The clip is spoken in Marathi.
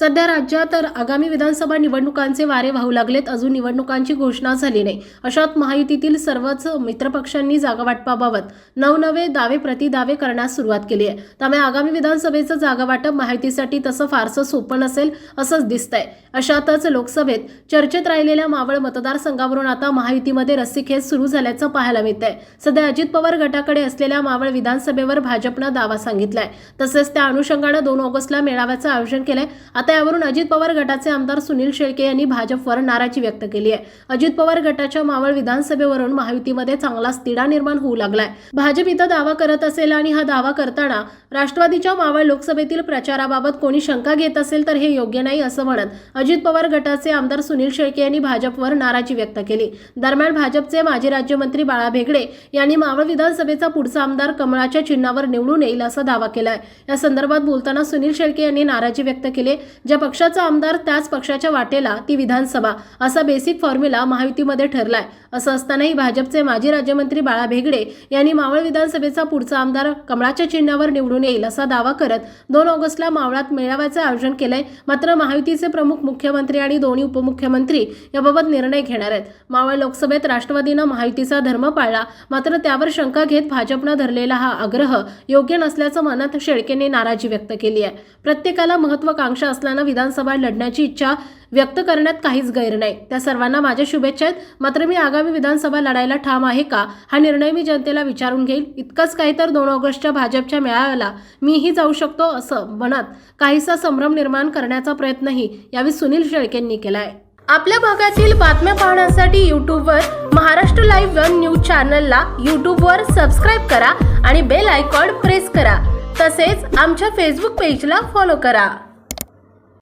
सध्या राज्यात तर आगामी विधानसभा निवडणुकांचे वारे वाहू लागलेत. अजून निवडणुकांची घोषणा झाली नाही. अशात महायुतीतील सर्वच मित्रपक्षांनी जागावाटपाबाबत नवनवे दावे प्रतिदावे करण्यास सुरुवात केली आहे. त्यामुळे आगामी विधानसभेचं जागावाटप महायुतीसाठी तसं फारसं सोपं नसेल असंच दिसतंय. अशातच लोकसभेत चर्चेत राहिलेल्या मावळ मतदारसंघावरून आता महायुतीमध्ये रस्सीखेच सुरू झाल्याचं पाहायला मिळत आहे सध्या अजित पवार गटाकडे असलेल्या मावळ विधानसभेवर भाजपनं दावा सांगितलाय. तसेच त्या अनुषंगानं दोन ऑगस्टला मेळाव्याचं आयोजन केलंय. आता यावरून अजित पवार गटाचे आमदार सुनील शेळके यांनी भाजपवर नाराजी व्यक्त केली आहे. अजित पवार गटाच्या मावळ विधानसभेवरून महायुतीमध्ये चांगलाच तिढा निर्माण होऊ लागलाय. भाजप इथं दावा करत असेल आणि हा दावा करताना राष्ट्रवादीच्या मावळ लोकसभेतील प्रचाराबाबत कोणी शंका घेत असेल तर हे योग्य नाही असं म्हणत अजित पवार गटाचे आमदार सुनील शेळके यांनी भाजपवर नाराजी व्यक्त केली. दरम्यान भाजपचे माजी राज्यमंत्री बाळा भेगडे यांनी मावळ विधानसभेचा पुढचा आमदार कमळाच्या चिन्हावर निवडून येईल असा दावा केलाय. या संदर्भात बोलताना सुनील शेळके यांनी नाराजी व्यक्त केली. ज्या पक्षाचा आमदार त्याच पक्षाच्या वाटेला ती विधानसभा असा बेसिक फॉर्म्युला महायुतीमध्ये ठरलाय. असं असतानाही भाजपचे माजी राज्यमंत्री बाळा भेगडे यांनी मावळ विधानसभेचा पुढचा आमदार कमळाच्या चिन्हावर निवडून येईल असा दावा करत दोन ऑगस्टला मावळात मेळाव्याचं आयोजन केलंय. मात्र महायुतीचे प्रमुख मुख्यमंत्री आणि दोन्ही उपमुख्यमंत्री याबाबत निर्णय घेणार आहेत. मावळ लोकसभेत राष्ट्रवादीनं महायुतीचा धर्म पाळला मात्र त्यावर शंका घेत भाजपनं धरलेला हा आग्रह योग्य नसल्याचं मनात शेळकेने नाराजी व्यक्त केली आहे. प्रत्येकाला महत्वाकांक्षा असल्यानं विधानसभा लढण्याची इच्छा व्यक्त करण्यात काहीच गैर नाही. त्या सर्वांना माझ्या शुभेच्छा आहेत. मात्र मी आगामी विधानसभा लढायला ठाम आहे का? हा निर्णय मी जनतेला विचारून घेईल. इतकंच काही तर दोन ऑगस्टच्या भाजपच्या मेळाव्याला मीही जाऊ शकतो असं म्हणत काहीसा संभ्रम निर्माण करण्याचा प्रयत्नही यावेळी सुनील शेळकेंनी केला आहे आपल्या भागातील बातम्या पाहण्यासाठी यूट्यूबवर महाराष्ट्र लाईव्ह वन न्यूज चॅनलला यूट्यूबवर सबस्क्राईब करा आणि बेल आयकॉन प्रेस करा. तसेच आमच्या फेसबुक पेजला फॉलो करा.